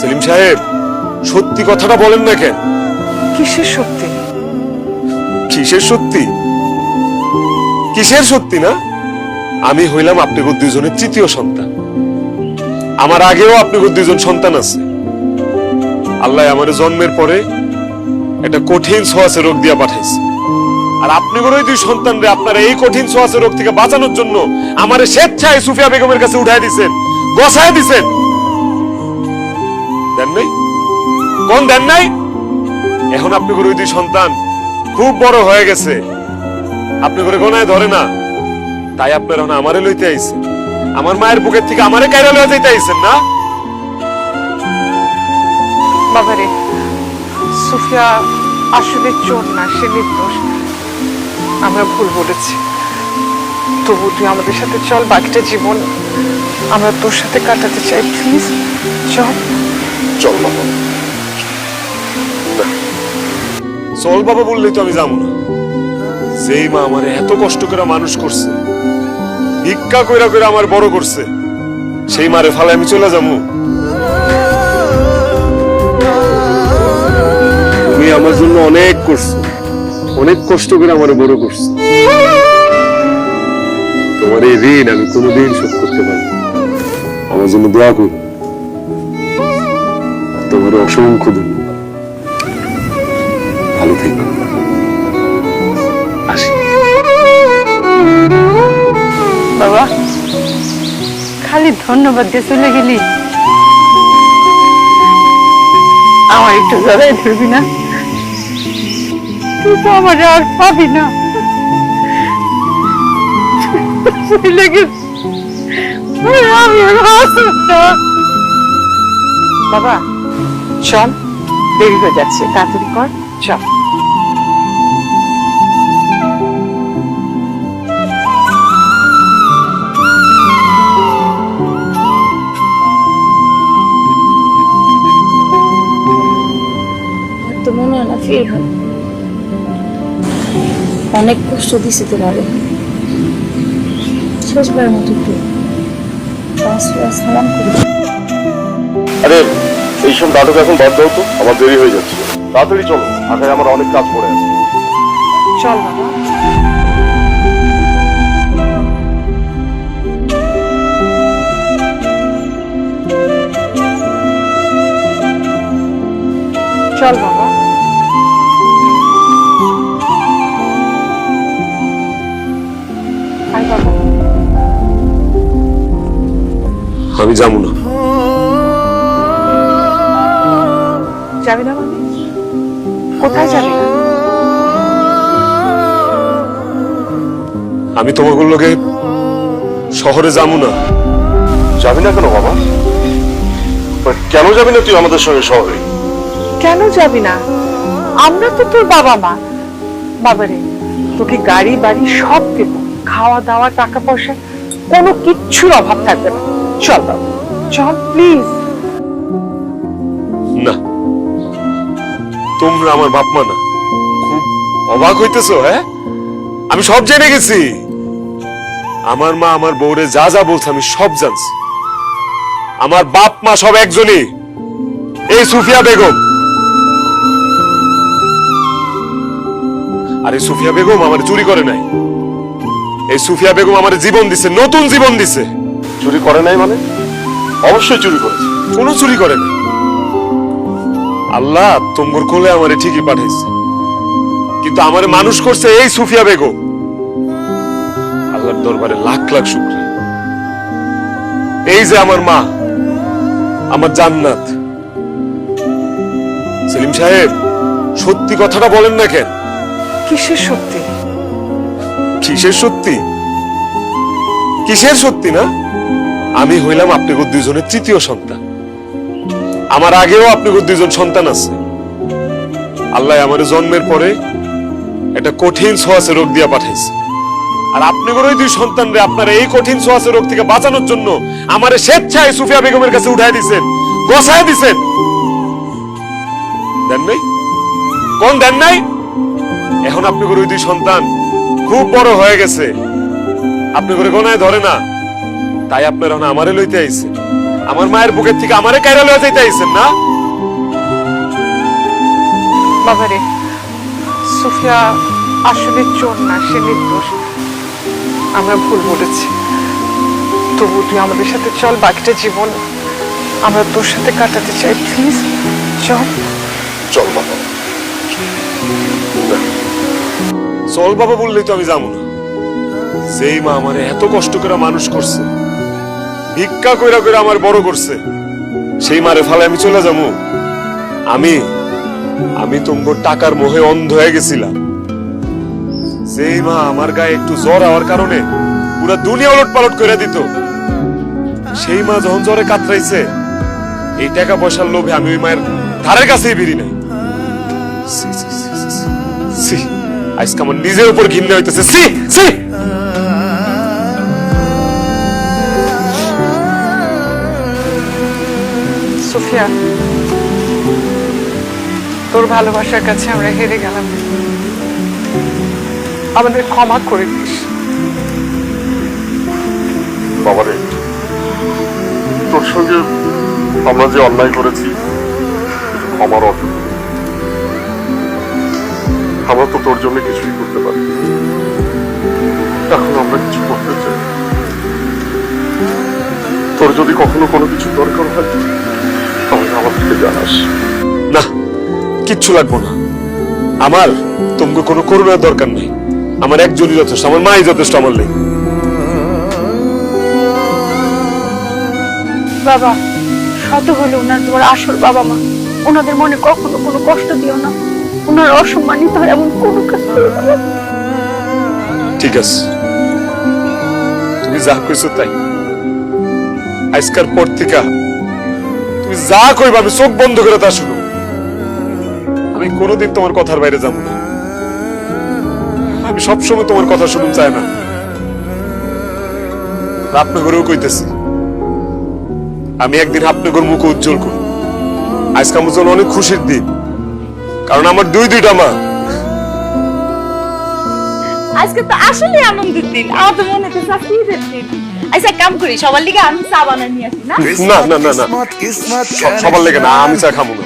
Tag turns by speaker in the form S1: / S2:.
S1: সেলিম সাহেব সত্যি কথাটা বলেন না কেন?
S2: কিসের সত্যি?
S1: কিসের সত্যি? কিসের সত্যি না? আমি হইলাম আপনাকে দুইজনের তৃতীয় সন্তান। আমার আগেও আপনাকে দুইজন সন্তান আছে। আল্লাহ আমার জন্মের পরে একটা কঠিন সোয়াসে রোগ দিয়া পাঠাইছে। আর আপনি করে দুই সন্তান রে আপনারা এই কঠিন সোয়াসে রোগ থেকে বাঁচানোর জন্য আমার স্বেচ্ছায় সুফিয়া বেগমের কাছে উঠাই দিছেন বসায় দিছেন। দেন নাই? কোন দেন নাই? এখন আপনি করে দুই সন্তান খুব বড় হয়ে গেছে। আপনি করে গোনায় ধরে না। তাই আপনার এখন আমারে লইতে আইছেন। আমার মায়ের বুকের থেকে আমারে কাইরা লইয়া যাইতে আইছেন না?
S2: বাবারে, সুফিয়া আসলে চোর না, সে নির্দোষ। আমরা ভুল বলেছি। তবু তুই আমাদের সাথে চল, বাকিটা জীবন আমরা তোর সাথে কাটাতে চাই। প্লিজ, চল।
S1: চল বাবা। চল বাবা বললেই তো আমি যাব না। যেই মা আমার এত কষ্ট করে মানুষ করছে, ভিক্ষা কইরা কইরা আমার বড় করছে, সেই মারে ফালে আমি চলে যাব। তুমি আমার জন্য অনেক করছ, অনেক কষ্ট করে আমার বড় করছ। তোমার এই ঋণ আমি কোনোদিন শোধ করতে পারব আমার জন্য দোয়া করো। তোমার অসংখ্য ধন্যবাদ। ভালো থেকো আসি।
S3: বাবা, খালি ধন্যবাদ দিয়ে চলে গেলি। আমার একটু জড়াই ধরবি না? তুই তো আমার আর পাবি না।
S2: বাবা চল দেরি হয়ে যাচ্ছে তাড়াতাড়ি কর চল।
S4: তো মনে হয় না ফির হয়। অনেক কষ্ট দিছে তোমারে। শেষবার মতো একটু সালাম করি।
S5: আরে এইসব নাটক এখন বাদ দাও তো আমার দেরি হয়ে যাচ্ছে। তাড়াতাড়ি চলো ঢাকায় আমার অনেক কাজ পড়ে আছে।
S2: চল বাবা। চল বাবা।
S1: আমি যাব না।
S2: যাবি না মানে কোথায় যাবি?
S1: আমি তোমাকে লোকে শহরে যাব না।
S5: যাবি না কেন বাবা? কেন যাবি না তুই আমাদের সঙ্গে শহরে?
S2: কেন যাবি না? আমরা তো তোর বাবা মা। বাবারে তোকে গাড়ি বাড়ি সব দেব। খাওয়া দাওয়া টাকা পয়সা কোনো কিচ্ছুর অভাব থাকবে না। চল বাবা। চল প্লিজ
S1: তোমরা আমার বাপ মা না। খুব অবাক হইতেছো হ্যাঁ? আমি সব জেনে গেছি। আমার মা আমার বউরে যা যা বলছে আমি সব জানছি। আমার বাপ মা সব একজনই এই সুফিয়া বেগম। আর এই সুফিয়া বেগম আমার চুরি করে নাই। এই সুফিয়া বেগম আমার জীবন দিছে, নতুন জীবন দিছে।
S5: চুরি করে নাই মানে? অবশ্যই চুরি করেছে।
S1: কোনো চুরি করে নাই। আল্লাহ তোমার কোলে আমারে ঠিকই পাঠাইছে। কিন্তু আমারে মানুষ করছে এই সুফিয়া বেগম। আল্লাহর দরবারে লাখ লাখ শুক্রিয়া। এই যে আমার মা আমার জান্নাত। সেলিম সাহেব সত্যি কথাটা বলেন না কেন?
S2: কিসের সত্যি?
S1: কিসের সত্যি? কিসের সত্যি না? আমি হইলাম আপনাকে দুইজনের তৃতীয় সন্তান। আমার আগেও আপনাকে দুইজন সন্তান আছে। আল্লাহ আমার জন্মের পরে একটা কঠিন সোয়াসে রোগ দিয়া পাঠাইছে। আর আপনি করে দুই সন্তান রে আপনার এই কঠিন সোয়াসে রোগ থেকে বাঁচানোর জন্য আমার স্বেচ্ছায় সুফিয়া বেগমের কাছে উঠাই দিছেন, বসায় দিছেন। দেন নাই? কোন দেন নাই? এখন আপনি করে দুই সন্তান খুব বড় হয়ে গেছে। আপনি করে গোনায় ধরে না, তাই আপনার এখন আমারে লইতে আইছে আমার মায়ের বুকের থেকে আমারে কাইরা লয়ে যাইতে আইছেন না?
S2: বাবারে সুফিয়া আসলে চোর না সে নির্দোষ। আমরা ভুল বলেছি। তবু তুই আমাদের সাথে চল বাকিটা জীবন আমরা তোর সাথে কাটাতে চাই। প্লিজ চল।
S5: চল বাবা।
S1: চল বাবা বললেই তো আমি যাব না। সেই মা আমারে এত কষ্ট করে মানুষ করছে ভিক্ষা কইরা কইরা আমার বড় করছে সেই মারে ফালে আমি চলে যাব আমি আমি তোমার টাকার মোহে অন্ধ হয়ে গেছিলাম সেই মা আমার গায়ে একটু জ্বর হওয়ার কারণে পুরা দুনিয়া উলট পালট করে দিত সেই মা যখন জ্বরে কাতরাইছে এই টাকা পয়সার লোভে আমি ওই মায়ের ধারের কাছেই বেরি নাই আজকে আমার নিজের উপর ঘিন্না হইতেছে সি সি
S2: সুফিয়া তোর ভালোবাসার কাছে আমরা হেরে গেলাম। আমাদের ক্ষমা করে দিস।
S5: বাবারে তোর সঙ্গে আমরা যে অন্যায় করেছি ক্ষমার অর্থ। আমরা তো তোর জন্য কিছুই করতে পারি এখন আমরা কিছু করতে চাই। তোর যদি কখনো কোনো কিছু দরকার হয় জানাস।
S1: না কিচ্ছু লাগবো না। আমার তোমাকে কোনো করুণার দরকার নেই। আমার একজনই যথেষ্ট আমার মাই যথেষ্ট আমার নেই
S3: বাবা শত হলে ওনার তোমার আসল বাবা মা। ওনাদের মনে কখনো কোনো কষ্ট দিও না। ওনার অসম্মানিত হয় এমন কোনো কাজ।
S1: ঠিক আছে। তুমি যা কইছো তাই। আজকার পর থেকে তুমি যা কইবা আমি চোখ বন্ধ করে তা শুনো। আমি কোনোদিন তোমার কথার বাইরে যাব না। আমি সবসময় তোমার কথা শুনুন চাই না। আপনাগরেও কইতেছি। আমি একদিন আপনাগর মুখ উজ্জ্বল করব আজকে আমার জন্য অনেক খুশির দিন। কারণ আমার দুই দুইটা মা।
S6: আজকে তো আসলে আনন্দের দিন। আমার তো মনে হচ্ছে আজকে ঈদের দিন। আচ্ছা এক কাম করি সবার লিগে আমি চা বানায় নিয়ে আসি না?
S1: না না না না। সব- সবার লেগে না আমি চা খাব না।